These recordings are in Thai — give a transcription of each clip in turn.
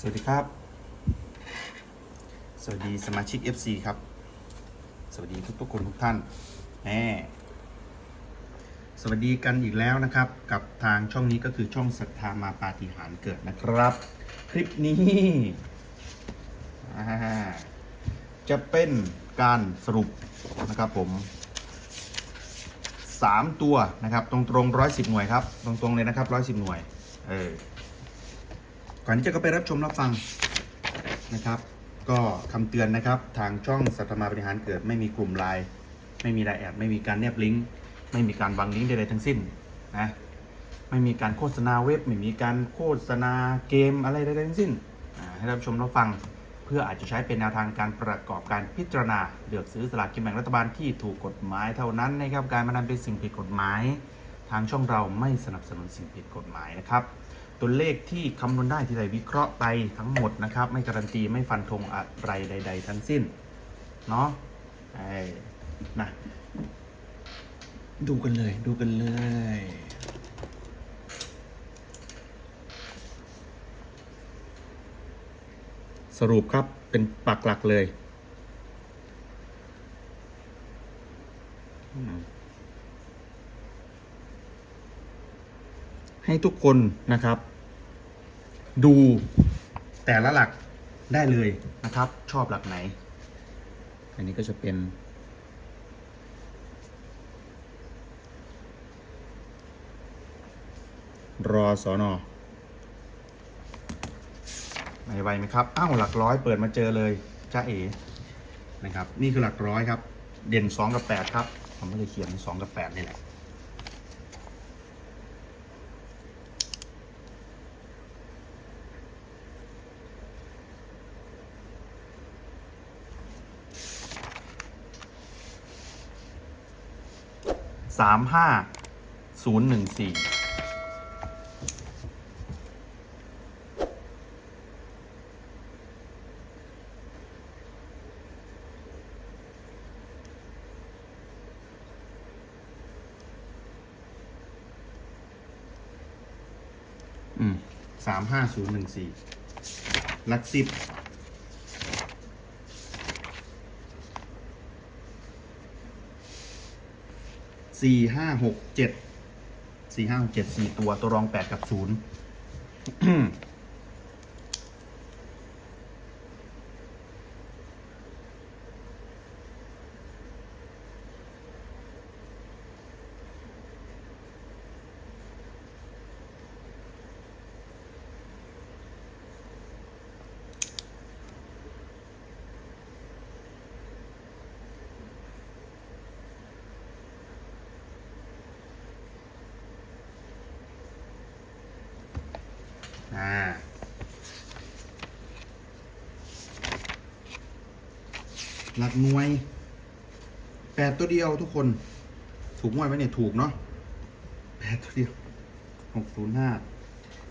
สวัสดีครับ สวัสดีสมาชิก FC ครับ สวัสดีทุกทุกคนทุกท่านแหมสวัสดีกันอีกแล้วนะครับ กับทางช่องนี้ก็คือช่องศรัทธามาปาฏิหาริย์เกิดนะครับ คลิปนี้จะเป็นการสรุปนะครับผมสามตัวนะครับ ตรงตรงร้อยสิบหน่วยครับ ตรงตรงๆเลยนะครับร้อยสิบหน่วย เออ ก่อนที่จะก็ไปรับชมรับฟังนะครับ ก็คำเตือนนะครับ ทางช่องสัตมาบริหารเกิดไม่มีกลุ่มไลน์ไม่มีไลน์แอดไม่มีการแนบลิงก์ไม่มีการวางลิงก์ใดๆทั้งสิ้นนะไม่มีการโฆษณาเว็บไม่มีการโฆษณาเกมอะไรใดๆทั้งสิ้นให้รับชมรับฟังเพื่ออาจจะใช้เป็นแนวทางการประกอบการพิจารณาเลือกซื้อสลากกินแบ่งรัฐบาลที่ถูกกฎหมายเท่านั้นนะครับการมานันเป็นสิ่งผิดกฎหมาย ทางช่องเราไม่สนับสนุนสิ่งผิดกฎหมายนะครับ ตัวเลขที่คำนวณได้ที่ใดวิเคราะห์ไปทั้งหมดนะครับ ไม่การันตีไม่ฟันธงอะไรใด ๆ ทั้งสิ้นเนาะไอ้นะดูกันเลยดูกันเลยสรุปครับเป็นปักหลักเลย ให้ทุกคนนะครับ ดูแต่ละหลักได้เลยนะครับ ชอบหลักไหน อันนี้ก็จะเป็น รอสอนอไม่ไวไหมครับ อ้าวหลักร้อยเปิดมาเจอเลยจ้าเอนะครับ นี่คือหลักร้อยครับ เด่น 2 กับ 8 ครับ ผมไม่ได้เขียน 2 กับ 8 นี่แหละ สามห้าศูนย์หนึ่งสี่อืมสามห้าศูนย์หนึ่งสี่ลักสิบ สี่ห้าหกเจ็ดสี่ห้าหกเจ็ดสี่ตัวตัวรองแปดกับศูนย์ อ่าหลักหน่วยแปดตัวเดียวทุกคน ถูกงวดไหมเนี่ยถูกเนาะแปดตัวเดียวหกศูนย์ห้า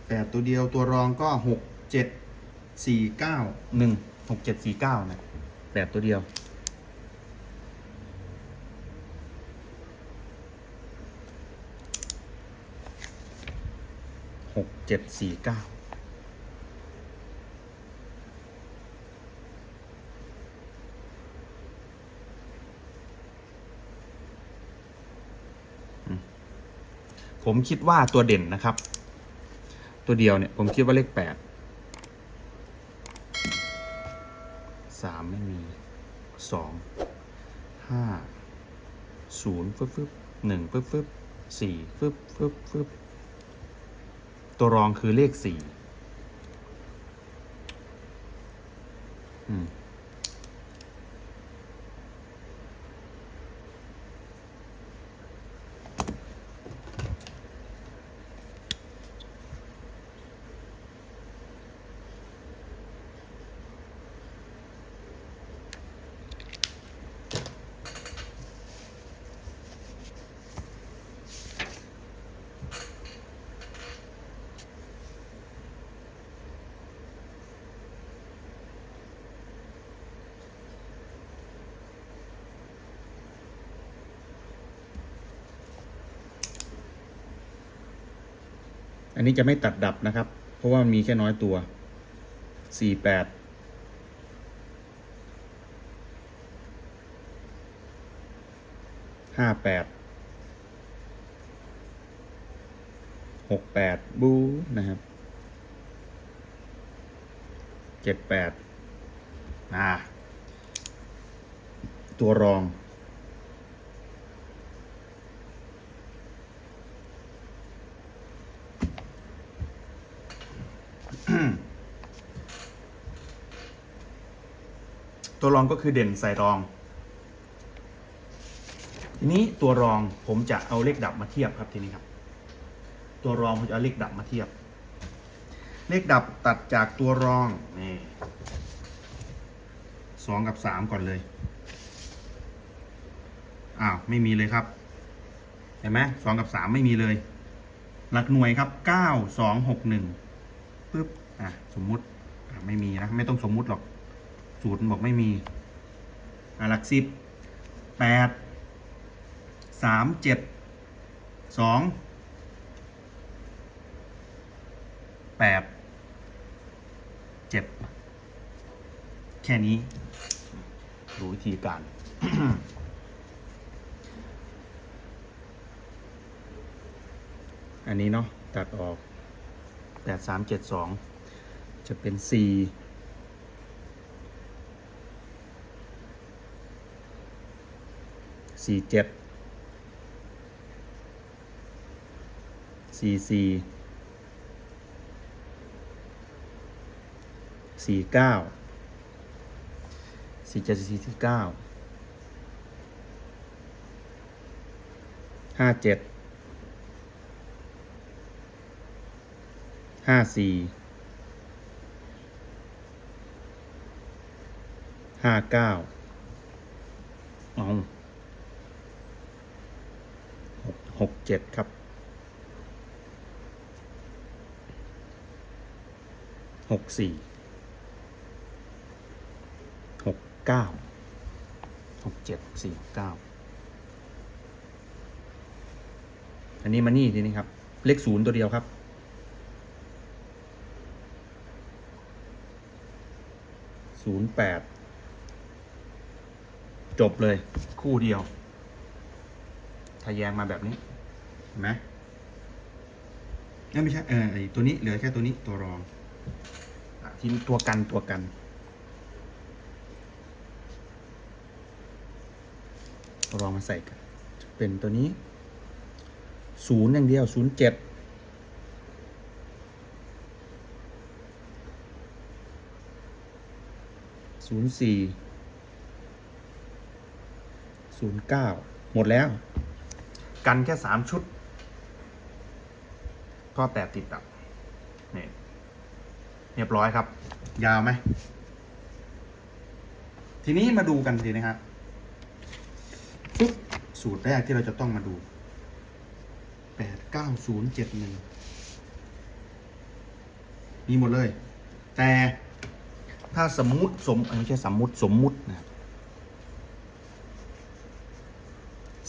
แปดตัวเดียวตัวรองก็หกเจ็ดสี่เก้าหนึ่งหกเจ็ดสี่เก้านะแปดตัวเดียว หกเจ็ดสี่เก้าผมคิดว่าตัวเด่นนะครับ ตัวเดียวเนี่ย ผมคิดว่าเลขแปดสามไม่มีสองห้าศูนย์ฟึบฟึบหนึ่งฟึบฟึบสี่ฟึบฟึบฟึบ ตัวรองคือเลขสี่อืม อันนี้จะไม่ตัดดับนะครับ เพราะว่ามันมีแค่น้อยตัวสี่แปดห้าแปดหกแปดบูนะครับเจ็ดแปดอ่า ตัวรอง ตัวรองก็คือเด่นใส่รอง ทีนี้ตัวรองผมจะเอาเลขดับมาเทียบครับทีนี้ครับ ตัวรองผมจะเอาเลขดับมาเทียบ เลขดับตัดจากตัวรองนี่สองกับสามก่อนเลยอ้าวไม่มีเลยครับเห็นไหมสองกับสามไม่มีเลยหลักหน่วยครับเก้าสองหกหนึ่งปึ๊บอะสมมุติไม่มีนะ ไม่ต้องสมมุติหรอก สูตรมันบอกไม่มีอะหลักสิบแปดสามเจ็ดสองแปดเจ็ดแค่นี้ ดูวิธีการ อันนี้เนาะตัดออกแปดสามเจ็ดสองจะเป็นสี่ สี่เจ็ดสี่สี่สี่เก้าสี่เจ็ดสี่สี่เก้าห้าเจ็ดห้าสี่ห้าเก้าเอา หกเจ็ดครับ หกสี่ หกเก้า หกเจ็ดสี่เก้า อันนี้มานี่ทีนี้ครับ เลขศูนย์ตัวเดียวครับศูนย์แปดจบเลยคู่เดียวทะแยงมาแบบนี้ ห็นไหมนั่นไม่ใช่เออไอตัวนี้เหลือแค่ตัวนี้ตัวรองทีนี้ตัวกันตัวกัน ตัวรองมาใส่กันจะเป็นตัวนี้ศูนย์อย่างเดียวศูนย์เจ็ดศูนย์สี่ศูนย์เก้าหมดแล้ว กันแค่สามชุด ก็แตกติดดับนี่เรียบร้อยครับ ยาวไหม ทีนี้มาดูกันทีนะครับปุ๊บสูตรแรกที่เราจะต้องมาดูแปดเก้าศูนย์เจ็ดหนึ่งมีหมดเลย แต่ถ้าสมมุติสมเอ้ยไม่ใช่สมมุติสมมุตินะครับ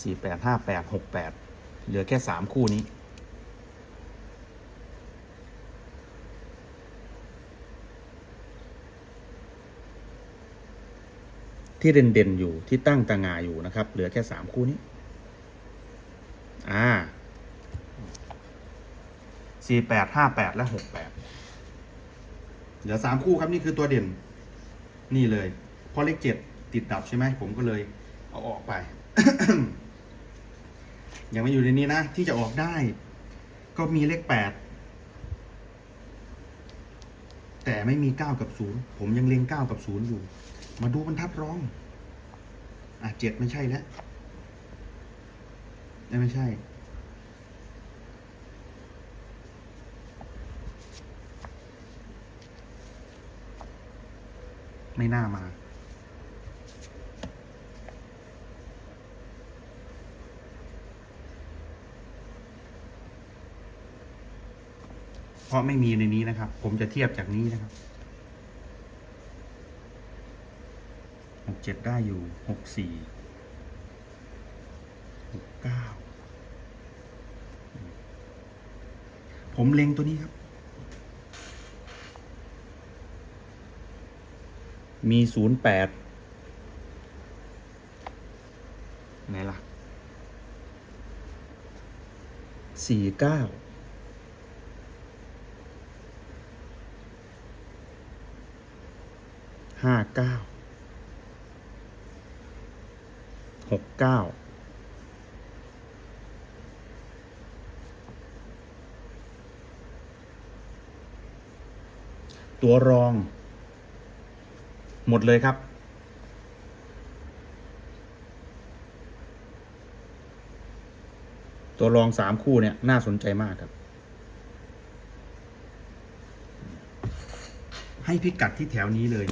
สี่แปดห้าแปดหกแปดเหลือแค่สามคู่นี้ ที่เด่นๆอยู่ที่ตั้งตางาอยู่นะครับ เหลือแค่สามคู่นี้ อ่าสี่แปดห้าแปดและหกแปดเหลือสามคู่ครับนี่คือตัวเด่น นี่เลยเพราะเลขเจ็ดติดดับใช่ไหมผมก็เลยเอาออกไป ยังไม่อยู่ในนี้นะ ที่จะออกได้ ก็มีเลขแปดแต่ไม่มีเก้ากับศูนย์ผมยังเล็งเก้ากับศูนย์อยู่ มาดูบรรทัดรอง อะเจ็ดไม่ใช่แล้วไม่ใช่ ไม่น่ามาเพราะไม่มีในนี้นะครับ ผมจะเทียบจากนี้นะครับ หก เจ็ดได้อยู่หกสี่หกเก้าผมเล็งตัวนี้ครับ มีศูนย์แปดไหนล่ะสี่เก้าห้าเก้า หกเก้าตัวรอง หมดเลยครับ ตัวรองสามคู่เนี่ย น่าสนใจมากครับ ให้พิกัดที่แถวนี้เลย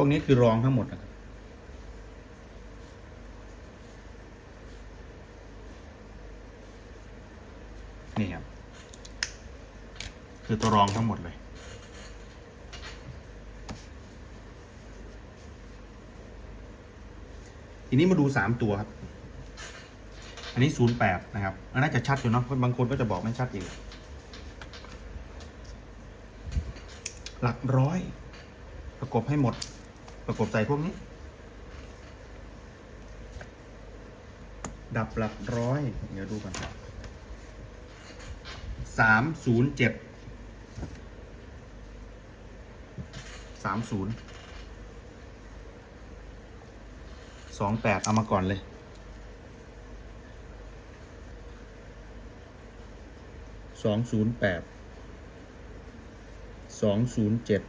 วกนี้คือรองทั้งหมดนะครับนี่ครับ คือตัวรองทั้งหมดเลย ทีนี้มาดูสามตัวครับ อันนี้ศูนย์แปดนะครับอันน่าจะชัดอยู่เนาะเพราะบางคนก็จะบอกไม่ชัดอีกหลักร้อย ประกบให้หมด ประกบใส่พวกนี้ ดับหลักร้อย เดี๋ยวดูกันสามศูนย์เจ็ดสามศูนย์สองแปดเอามาก่อนเลยสองศูนย์แปดสองศูนย์เจ็ด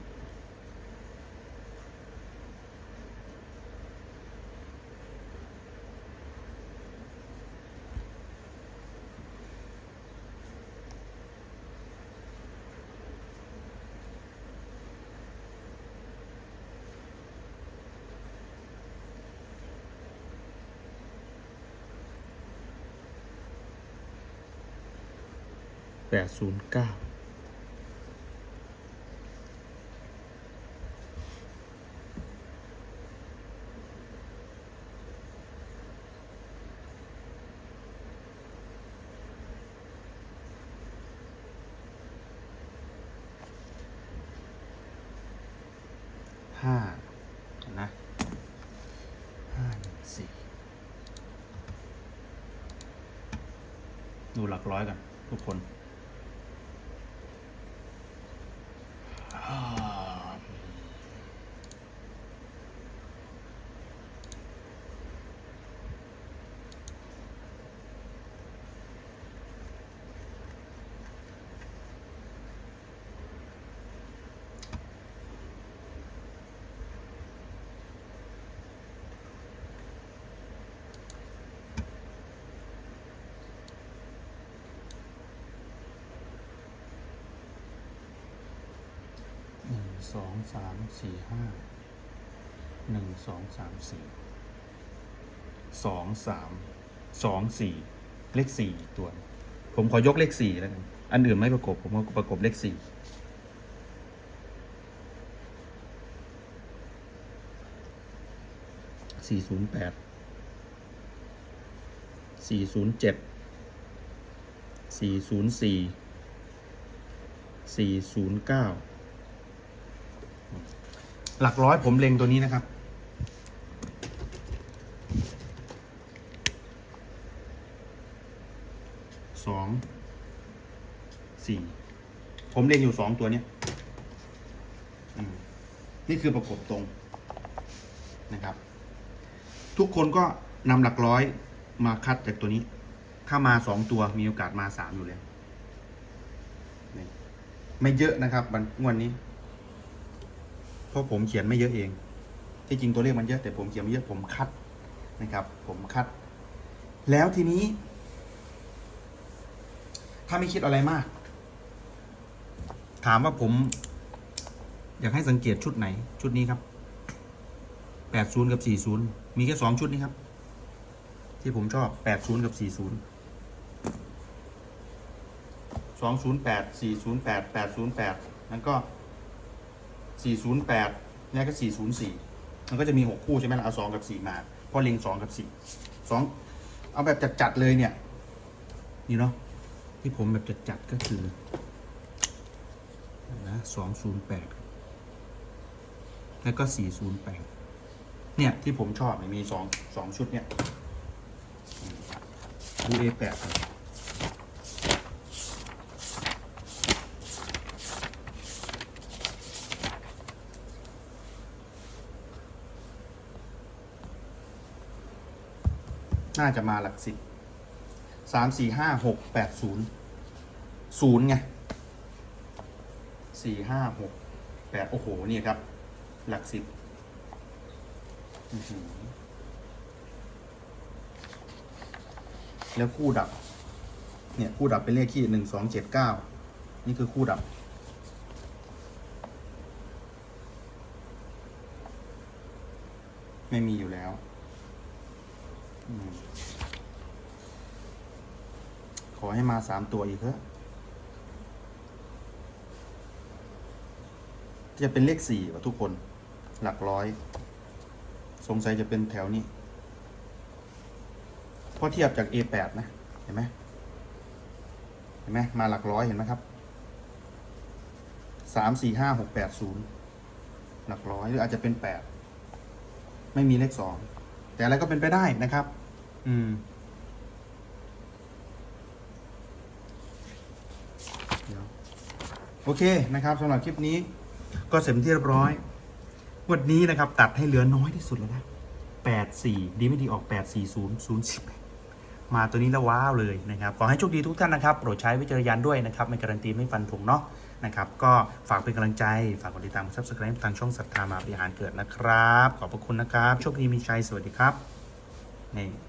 แปดศูนย์เก้าห้านนะห้าหนึ่งสี่ดูหลักร้อยกันทุกคน สองสามสี่ห้าหนึ่งสองสามสี่สองสามสองสี่เลขสี่ตัว ผมขอยกเลขสี่แล้วกันอันอื่นไม่ประกบ ผมก็ประกบเลขสี่สี่ศูนย์แปดสี่ศูนย์เจ็ดสี่ศูนย์สี่สี่ศูนย์เก้า หลักร้อยผมเล็งตัวนี้นะครับ สอง สี่ ผมเล็งอยู่สองตัวเนี้ยอืมนี่คือประกบตรงนะครับ ทุกคนก็นำหลักร้อยมาคัดจากตัวนี้ ถ้ามาสองตัวมีโอกาสมาสามอยู่แล้วไม่เยอะนะครับงวันนี้ เพราะผมเขียนไม่เยอะเอง ที่จริงตัวเลขมันเยอะแต่ผมเขียนไม่เยอะผมคัดนะครับ ผมคัด แล้วทีนี้ ถ้าไม่คิดอะไรมาก ถามว่าผม อยากให้สังเกตชุดไหน ชุดนี้ครับแปดศูนย์กับสี่ศูนย์มีแค่สองชุดนี้ครับ ที่ผมชอบแปดศูนย์กับสี่ศูนย์สองศูนย์แปดสี่ศูนย์แปดแปดศูนย์แปดแล้วก็ 408เนี่ยก็ 404 มันก็จะมี 6 คู่ใช่ไหมล่ะเอา2กับ 4 มาพอเล็ง2 กับ 4 2 เอาแบบจัดๆเลยเนี่ย นี่เนาะที่ผมแบบจัดๆก็คือนะ208 แล้วก็ 408 เนี่ยที่ผมชอบมี 2 2 ชุดเนี่ย UA8 น่าจะมาหลักสิบสามสี่ห้าหกแปดศูนย์ศูนย์ไงสี่ห้าหกแปดโอ้โหนี่ครับ หลักสิบแล้วคู่ดับ เนี่ยคู่ดับเป็นเลขที่หนึ่งสองเจ็ดเก้านี่คือคู่ดับ ไม่มีอยู่แล้ว ขอให้มาสามตัวอีกเถอะจะเป็นเลขสี่ว่ะทุกคน หลักร้อย สงสัยจะเป็นแถวนี้พราะเทียบจาก A8 นะ เห็นไหมเห็นไหมมาหลักร้อยเห็นไหมครับสามสี่ห้าหกแปดศูนย์หลักร้อยหรืออาจจะเป็นแปดไม่มีเลขสองแต่อะไรก็เป็นไปได้นะครับ อืม เดี๋ยว โอเคนะครับสำหรับคลิปนี้ ก็เสร็จเป็นที่เรียบร้อยวันนี้นะครับ ตัดให้เหลือน้อยที่สุดแล้วนะ84ดีไม่ดีออก840 0มาตัวนี้แล้วว้าวเลยนะครับ ขอให้โชคดีทุกท่านนะครับ โปรดใช้วิจารณญาณด้วยนะครับ ไม่การันตีไม่ฟันธงเนาะนะครับ ก็ฝากเป็นกำลังใจ ฝากกดติดตามกดซับสไคร b e ทางช่องศรัทธามาบริหารเกิดนะครับ ขอบพระคุณนะครับ โชคดีมีชัย สวัสดีครับนี่